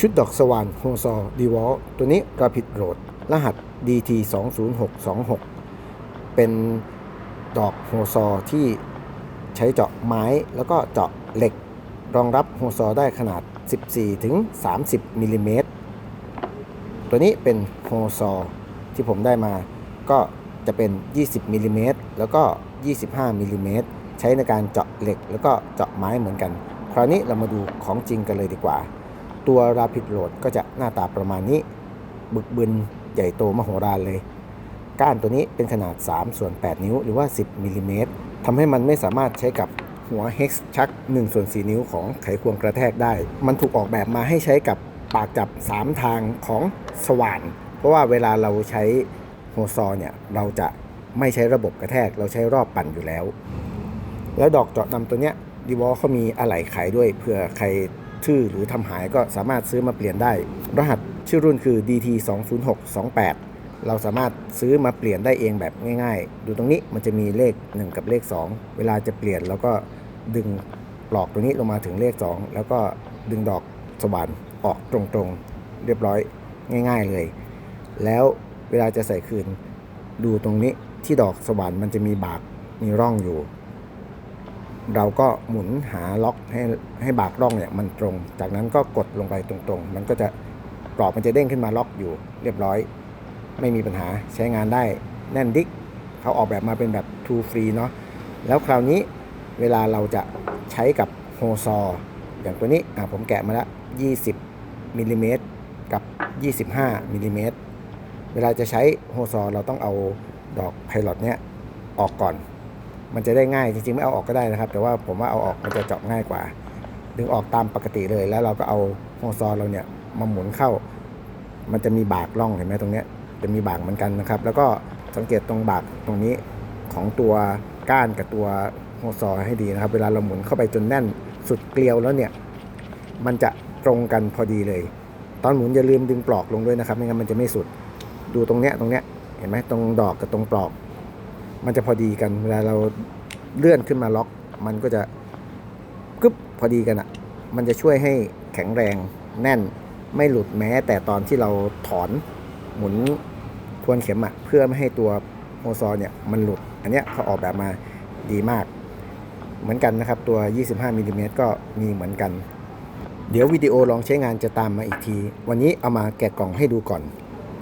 ชุดดอกสว่านโฮซอดีวอลตัวนี้ Rapid Road รหัส DT 2 0 6 2 6 เป็นดอกโฮซอที่ใช้เจาะไม้แล้วก็เจาะเหล็ก รองรับโฮซอได้ขนาด 14ถึง30มิลลิเมตรตัวนี้เป็นโฮซอที่ผมได้มา ก็จะเป็น 20มิลลิเมตรแล้วก็ 25มิลลิเมตรใช้ในการเจาะเหล็ก แล้วก็เจาะไม้เหมือนกัน คราวนี้เรามาดูของจริงกันเลยดีกว่า ตัว Rapid Load ก็จะหน้าตาประมาณนี้ บึกบึนใหญ่โตมโหฬารเลย ก้านตัวนี้เป็นขนาด 3 ส่วน 8 นิ้วหรือว่า 10มิลลิเมตรทำให้มันไม่สามารถใช้กับหัว Hex ชัก1ส่วน4นิ้วของไขควงกระแทกได้ มันถูกออกแบบมาให้ใช้กับปากจับ 3 ทางของสว่าน เพราะว่าเวลาเราใช้โฮซอเนี่ยเราจะไม่ใช้ระบบกระแทกเราใช้รอบปั่นอยู่แล้ว แล้วดอกเจาะนำตัวเนี้ยดีวอลเขามีอะไหล่ขายด้วยเผื่อใคร ทื่อหรือทำหายก็สามารถซื้อมาเปลี่ยนได้ รหัสชื่อรุ่นคือ DT 2 0 6 2 8 เราสามารถซื้อมาเปลี่ยนได้เองแบบง่ายๆ ดูตรงนี้มันจะมีเลข 1 กับเลข 2 เวลาจะเปลี่ยนแล้วก็ดึงปลอกตรงนี้ลงมาถึงเลข 2 แล้วก็ดึงดอกสว่านออกตรงๆ เรียบร้อยง่าย ๆเลย แล้วเวลาจะใส่คืน ดูตรงนี้ที่ดอกสว่านมันจะมีบากมีร่องอยู่ เราก็หมุนหาล็อกให้ให้บากร่องเนี่ยมันตรง จากนั้นก็กดลงไปตรงๆ มันก็จะกรอบมันจะเด้งขึ้นมาล็อกอยู่เรียบร้อย ไม่มีปัญหาใช้งานได้แน่นดิกเขาออกแบบมาเป็นแบบ two free เนาะแล้วคราวนี้เวลาเราจะใช้กับโฮซออย่างตัวนี้อะผมแกะมาแล้ว20มิลลิเมตรกับ 25มิลลิเมตรเวลาจะใช้โฮซอเราต้องเอาดอกไพลอตเนี้ยออกก่อน มันจะได้ง่ายจริงๆไม่เอาออกก็ได้นะครับ แต่ว่าผมว่าเอาออกมันจะเจาะง่ายกว่า ดึงออกตามปกติเลย แล้วเราก็เอาโฮซอเราเนี่ยมาหมุนเข้า มันจะมีบากร่องเห็นไหมตรงเนี้ยจะมีบากเหมือนกันนะครับ แล้วก็สังเกตตรงบากตรงนี้ของตัวก้านกับตัวโฮซอให้ดีนะครับ เวลาเราหมุนเข้าไปจนแน่นสุดเกลียวแล้วเนี่ย มันจะตรงกันพอดีเลย ตอนหมุนอย่าลืมดึงปลอกลงด้วยนะครับ ไม่งั้นมันจะไม่สุด ดูตรงเนี้ยตรงเนี้ยเห็นไหมตรงดอกกับตรงปลอก มันจะพอดีกันเวลาเราเลื่อนขึ้นมาล็อก มันก็จะกึ๊บพอดีกันอะ่ะ มันจะช่วยให้แข็งแรงแน่นไม่หลุดแม้ แต่ตอนที่เราถอนหมุนทวนเข็มอะ่ะเพื่อไม่ให้ตัวโมซอเนี่ยมันหลุด อันเนี้ยเขาออกแบบมาดีมาก เหมือนกันนะครับตัว 25มิลลิเมตรก็มีเหมือนกัน เดี๋ยววิดีโอลองใช้งานจะตามมาอีกที วันนี้เอามาแกะกล่องให้ดูก่อน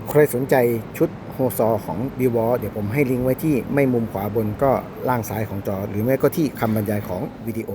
ใครสนใจชุด โฮซอของ b ีวอเดี๋ยวผมให้ลิงก์ไว้ที่ไม่มุมขวาบนก็ล่างซ้ายของจอ หรือไม่ก็ที่คำบรรยายของวิดีโอ